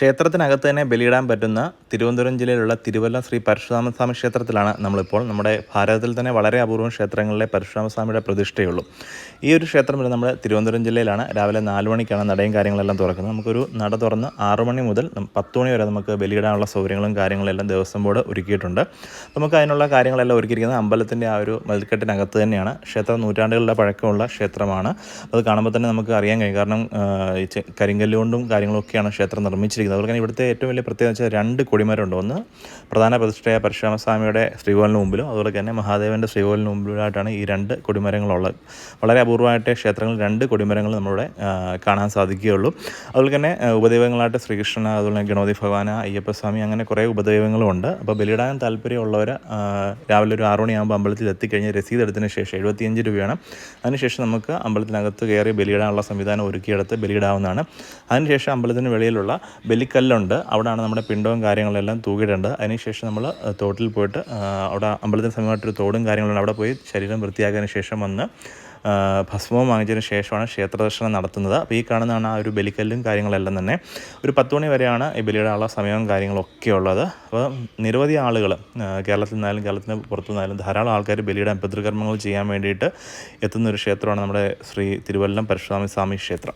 ക്ഷേത്രത്തിനകത്ത് തന്നെ ബലിയിടാൻ പറ്റുന്ന തിരുവനന്തപുരം ജില്ലയിലുള്ള തിരുവല്ല ശ്രീ പരശുരാമസ്വാമി ക്ഷേത്രത്തിലാണ് നമ്മളിപ്പോൾ നമ്മുടെ ഭാരതത്തിൽ തന്നെ വളരെ അപൂർവം ക്ഷേത്രങ്ങളിലെ പരശുരാമസ്വാമിയുടെ പ്രതിഷ്ഠയുള്ളൂ. ഈ ഒരു ക്ഷേത്രം വരുന്നത് നമ്മുടെ തിരുവനന്തപുരം ജില്ലയിലാണ്. രാവിലെ നാല് മണിക്കാണ് നടയും കാര്യങ്ങളെല്ലാം തുറക്കുന്നത്. നമുക്കൊരു നട തുറന്ന് ആറു മണി മുതൽ പത്ത് മണി വരെ നമുക്ക് ബലിയിടാനുള്ള സൗകര്യങ്ങളും കാര്യങ്ങളെല്ലാം ദേവസ്വം ബോർഡ് ഒരുക്കിയിട്ടുണ്ട്. നമുക്ക് അതിനുള്ള കാര്യങ്ങളെല്ലാം ഒരുക്കിയിരിക്കുന്നത് അമ്പലത്തിന്റെ ആ ഒരു മതിൽക്കെട്ടിനകത്ത് തന്നെയാണ്. ക്ഷേത്രം നൂറ്റാണ്ടുകളുടെ പഴക്കമുള്ള ക്ഷേത്രമാണ്. അത് കാണുമ്പോൾ തന്നെ നമുക്ക് അറിയാൻ കഴിയും. കാരണം കരിങ്കല്ലുകൊണ്ടും കാര്യങ്ങളൊക്കെയാണ് ക്ഷേത്രം നിർമ്മിച്ചിരിക്കുന്നത്. അതുപോലെ തന്നെ ഇവിടുത്തെ ഏറ്റവും വലിയ പ്രത്യേകത വെച്ചാൽ രണ്ട് കൊടിമരമുണ്ട്. ഒന്ന് പ്രധാന പ്രതിഷ്ഠയായ പരശുരാമസ്വാമിയുടെ ശ്രീകോലിന് മുമ്പിലും അതുപോലെ തന്നെ മഹാദേവന്റെ ശ്രീകോലിന് മുമ്പിലായിട്ടാണ് ഈ രണ്ട് കൊടിമരങ്ങളുള്ളത്. വളരെ അപൂർവമായിട്ട് ക്ഷേത്രങ്ങളിൽ രണ്ട് കൊടിമരങ്ങൾ നമ്മളിവിടെ കാണാൻ സാധിക്കുകയുള്ളൂ. അതുപോലെ തന്നെ ഉപദൈവങ്ങളായിട്ട് ശ്രീകൃഷ്ണൻ അതുപോലെ തന്നെ ഗണപതി ഭഗവാൻ അയ്യപ്പസ്വാമി അങ്ങനെ കുറേ ഉപദൈവങ്ങളുമുണ്ട് അപ്പോൾ ബലിയിടാൻ താല്പര്യമുള്ളവർ രാവിലെ ഒരു ആറു മണിയാകുമ്പോൾ അമ്പലത്തിൽ എത്തിക്കഴിഞ്ഞ് രസീത് എടുത്തതിന് ശേഷം എഴുപത്തിയഞ്ച് രൂപയാണ്. അതിനുശേഷം നമുക്ക് അമ്പലത്തിനകത്ത് കയറി ബലിയിടാനുള്ള സംവിധാനം ഒരുക്കിയെടുത്ത് ബലിയിടാവുന്നതാണ്. അതിനുശേഷം അമ്പലത്തിന് വെളിയിലുള്ള ബലിക്കല്ലുണ്ട് അവിടെയാണ് നമ്മുടെ പിണ്ടവും കാര്യങ്ങളെല്ലാം തൂക്കിയിട്ടുണ്ട് അതിനുശേഷം നമ്മൾ തോട്ടിൽ പോയിട്ട് അവിടെ അമ്പലത്തിന് സമീപമായിട്ടൊരു തോടും കാര്യങ്ങളുണ്ട് അവിടെ പോയി ശരീരം വൃത്തിയാക്കിയതിന് ശേഷം വന്ന് ഭസ്മവും വാങ്ങിച്ചതിന് ശേഷമാണ് ക്ഷേത്രദർശനം നടത്തുന്നത്. അപ്പോൾ ഈ കാണുന്നതാണ് ആ ഒരു ബലിക്കല്ലും കാര്യങ്ങളെല്ലാം തന്നെ. ഒരു പത്ത് മണി വരെയാണ് ഈ ബലിയുടെ ആളുടെ സമയവും കാര്യങ്ങളൊക്കെ ഉള്ളത്. അപ്പോൾ നിരവധി ആളുകൾ കേരളത്തിൽ നിന്നായാലും കേരളത്തിന് പുറത്തു നിന്നായാലും ധാരാളം ആൾക്കാർ ബലിയുടെ പിതൃകർമ്മങ്ങൾ ചെയ്യാൻ വേണ്ടിയിട്ട് എത്തുന്ന ഒരു ക്ഷേത്രമാണ് നമ്മുടെ ശ്രീ തിരുവല്ലം പരശുരാമ സ്വാമി ക്ഷേത്രം.